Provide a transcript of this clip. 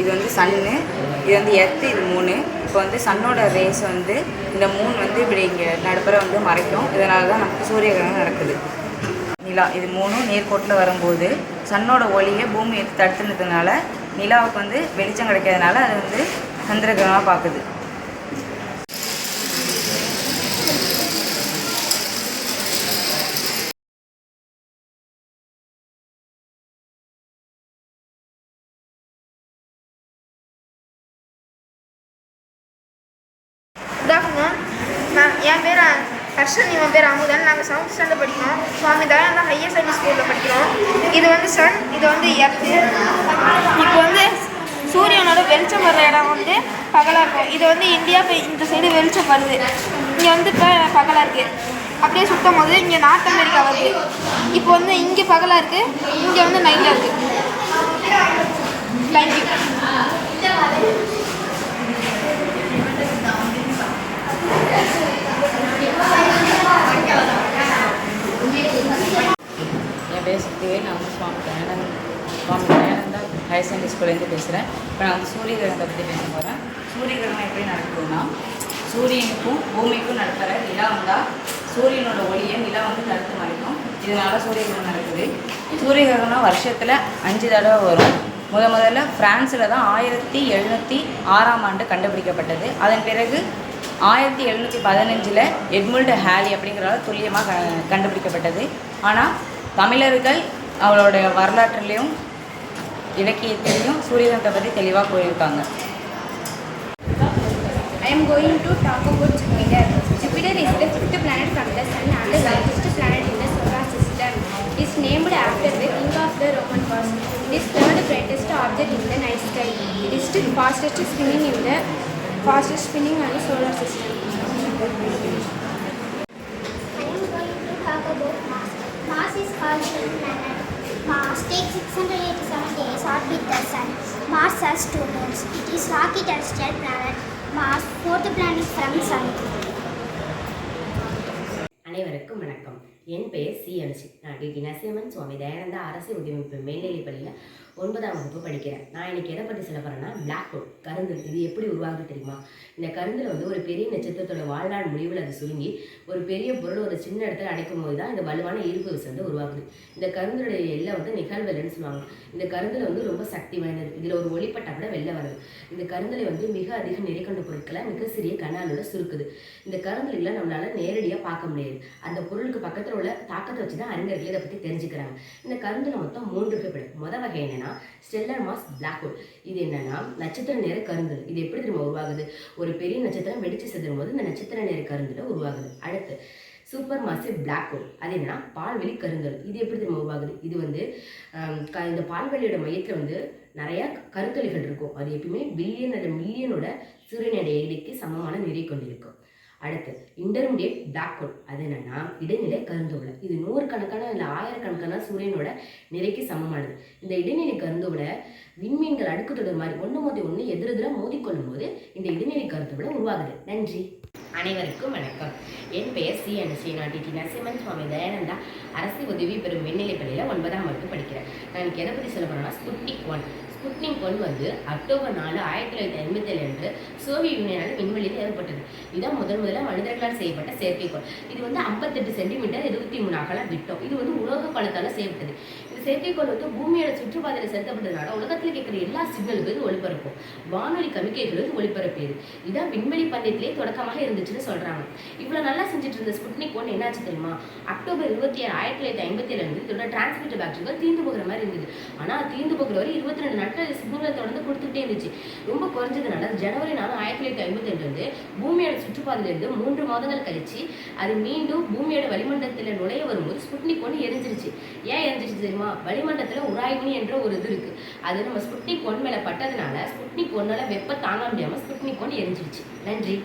இது வந்து சன்னு இது வந்து எர்த்து இது மூணு. இப்போ வந்து சன்னோட ரேஸ் வந்து இந்த மூணு வந்து இப்படி இங்கே நடுப்புற வந்து மறைக்கும். இதனால தான் நமக்கு சூரிய கிரகணம் நடக்குது. நிலா இது மூணும் நேர்கோட்டில் வரும்போது சன்னோட ஒளியை பூமி எடுத்து தடுத்துனதுனால நிலாவுக்கு வந்து வெளிச்சம் கிடைக்காதனால அது வந்து சந்திரகிரகமாக பார்க்குது. குட் நான் என் பேர் ஹர்ஷன் இவன் பேர் அமுதன். நாங்கள் செவன்த் ஸ்டாண்டர்ட் படிக்கிறோம். சுவாமி தயானந்தா ஹையர் செகண்டரி ஸ்கூலில் படிக்கிறோம். இது வந்து சன் இது வந்து எர்த்து இப்போ வந்து சூரியனோட வெளிச்சம் வர்ற இடம் வந்து பகலாக இருக்கும். இது வந்து இந்தியா போய் இந்த சைடு வெளிச்சம் வருது. இங்கே வந்து இப்போ பகலாக இருக்குது அப்படியே சுத்தம் போது இங்கே நார்த் அமெரிக்கா வருது. இப்போ வந்து இங்கே பகலாக இருக்குது இங்கே வந்து நைட்டாக இருக்குது தேங்க்யூ என் பேர் சக்திவேல் நான் தயானந்த் சுவாமி தயானந்தா ஹையர் செகண்டரி ஸ்கூல்லேருந்து பேசுகிறேன் இப்போ நான் வந்து சூரிய கிரகணத்தை பற்றி பேச போகிறேன் சூரிய கிரகணம் எப்படி நடக்குதுன்னா சூரியனுக்கும் பூமிக்கும் நடக்கிற நிலா வந்தால் சூரியனோட ஒளியை நிலா வந்து தடுத்து மறைக்கும் இதனால் சூரிய கிரகணம் நடக்குது சூரிய கிரகணம் வருஷத்தில் அஞ்சு தடவை வரும் முத முதல்ல ஃப்ரான்ஸில் தான் ஆயிரத்தி எழுநூற்றி ஆறாம் ஆண்டு கண்டுபிடிக்கப்பட்டது அதன் பிறகு ஆயிரத்தி எழுநூற்றி பதினஞ்சில் எட்முல்டு ஹேலி அப்படிங்கிறதால துல்லியமாக க கண்டுபிடிக்கப்பட்டது ஆனால் தமிழர்கள் அவளோட வரலாற்றுலேயும் இலக்கியத்திலையும் சூரியகிரகணத்தை பற்றி தெளிவாக கூறியிருக்காங்க I am going to talk about Jupiter. Jupiter is the fifth planet from the Sun and the largest planet in the solar system. It is named after the king of the Roman world. It is third brightest object in the night sky. It is the fastest spinning in the fastest spinning on the solar system. I am going to talk about Mars. Mars is called planet. Mars takes 687 days orbit the Sun. Mars has two moons. It is rocky terrestrial planet. Mars, fourth planet from Sun. அனைவருக்கும் வணக்கம் என் பெயர் C. Anushi. நான் D. Narasimhan Swami Dayananda அரசு உதவிப்பு மேல்நிலைப் பள்ளியில் ஒன்பதாம் வகுப்பு படிக்கிறேன். நான் இன்னைக்கு எதை பற்றி சொல்ல போகிறேன்னா பிளாக் ஹோல் கருந்தல் இது எப்படி உருவாகுது தெரியுமா? இந்த கருந்தில் வந்து ஒரு பெரிய நட்சத்திரத்தோட வாழ்நாள் முடிவில் அது சுருங்கி ஒரு பெரிய பொருள் ஒரு சின்ன இடத்துல அடைக்கும் போது தான் இந்த வலுவான ஈர்ப்பு விசை வந்து உருவாகுது. இந்த கருந்தலுடைய எல்லை வந்து நிகழ்வெல்லைன்னு சொல்லுவாங்க. இந்த கருந்தில் வந்து ரொம்ப சக்தி வாய்ந்தது. இதில் ஒரு ஒளிப்பட்டா கூட வெளில வருது. இந்த கருந்தலை வந்து மிக அதிக நிறைக்கொண்ட பொருட்களை மிக சிறிய கண்ணாலோட சுருக்குது. இந்த கருந்தலில் நம்மளால் நேரடியாக பார்க்க முடியாது. அந்த பொருளுக்கு பக்கத்தில் உள்ள தாக்கத்தை வச்சு தான் அறிஞர்கள் இதை பற்றி தெரிஞ்சுக்கிறாங்க. இந்த கருந்தில் மொத்தம் மூன்று வகைப்படும் முத வகை என்னன்னா ஸ்டெல்லர் மாஸ் பிளாக் ஹோல் இது என்னன்னா நட்சத்திர நேர கருந்தல் இது எப்படி திரும்ப உருவாகுது? ஒரு பெரிய நட்சத்திரம் வெடிச்சு செதுறும் போது இந்த நட்சத்திர நேர கருந்தில் உருவாகுது. அடுத்து சூப்பர் மாசிவ் பிளாக் ஹோல் அது என்னன்னா பால்வெளி கருங்கல். இது எப்படி திரும்ப உருவாகுது? இது வந்து க- இந்த பால்வெளியோட மையத்தில் வந்து நிறைய கருத்தொலிகள் இருக்கும். அது எப்பயுமே பில்லியன் அல்லது மில்லியனோட சூரியனுடைய எடைக்கு சமமான நிறை கொண்டிருக்கும். அடுத்து இன்டர்மீடியட் பிளாக் ஹோல் அது என்னன்னா இடைநிலை கருந்தோலை இது நூறுக்கணக்கான இல்லை ஆயிரக்கணக்கான சூரியனோட நிறைக்கு சமமானது. இந்த இடைநிலை கருந்தோட விண்மீன்கள் அடுக்கு தொடர் மாதிரி ஒன்று மோதி ஒன்று எதிரெதிராக மோதிக்கொள்ளும் போது இந்த இடைநிலை கருந்தோலை உருவாகுது. நன்றி. அனைவருக்கும் வணக்கம். என் பெயர் சி அனுசி ஸ்ரீநாட்டி டி நரசிம்மன் சுவாமி தயானந்தா அரசு உதவி பெறும் விண்ணிலை பள்ளியில் ஒன்பதாம் வகுப்பு படிக்கிறேன். நான் எனக்கு எதை பற்றி சொல்ல போகிறேன்னா ஸ்புட்னிக் ஒன் ஸ்புட்னிக் ஒன் வந்து அக்டோபர் நாலு ஆயிரத்தி தொள்ளாயிரத்தி ஐம்பத்தி ஏழு அன்று சோவியத் யூனியனால் விண்வெளியில் ஏற்பட்டது. இதான் முதன் முதல்ல மனிதர்களால் செய்யப்பட்ட செயற்கைக்கோள். இது வந்து ஐம்பத்தெட்டு சென்டிமீட்டர் இருபத்தி மூணு அகலம் விட்டோம். இது வந்து உலோக பழத்தால் செய்யப்பட்டது. செயற்கைக்கோள் வந்து பூமியோட சுற்றுப்பாதையில் செலுத்தப்பட்டதுனால உலகத்தில் கேட்குற எல்லா சிக்னலுக்கும் ஒளிபரப்பும். வானொலி கமிக்கைகளும் ஒளிபரப்பியது. இதான் விண்வெளி பந்தயத்திலே தொடக்கமாக இருந்துச்சுன்னு சொல்றாங்க. இவ்வளவு நல்லா செஞ்சுட்டு இருந்த ஸ்புட்னிக் ஒன் என்னாச்சு தெரியுமா? அக்டோபர் இருபத்தி ஏழு ஆயிரத்தி தொள்ளாயிரத்தி ஐம்பத்தி ஏழு இருந்து இதோட டிரான்ஸ்மிட்டர் பேட்டரிகள் தீர்ந்து போகிற மாதிரி இருந்தது. ஆனா தீர்ந்து போகிற வரை இருபத்தி ரெண்டு நாட்கள் சிக்னலை தொடர்ந்து கொடுத்துட்டே இருந்துச்சு. ரொம்ப குறைஞ்சதுனால ஜனவரி நாலு ஆயிரத்தி தொள்ளாயிரத்தி ஐம்பத்தி ரெண்டு இருந்து பூமியோட சுற்றுப்பாதையிலிருந்து மூன்று மாதங்கள் கழிச்சு அது மீண்டும் பூமியோட வளிமண்டலத்தில் நுழைய வரும்போது ஸ்புட்னிக் ஒன்று எரிஞ்சிருச்சு. ஏன் எரிஞ்சிருச்சு தெரியுமா? வளிமண்டலத்தில் உராய்வினி என்ற ஒரு இது இருக்குது அது நம்ம ஸ்புட்னிக் ஒன் மேலே பட்டதுனால ஸ்புட்னிக் ஒன்னால் வெப்ப தாங்க முடியாமல் ஸ்புட்னிக் ஒன் எரிஞ்சிருச்சு. நன்றி.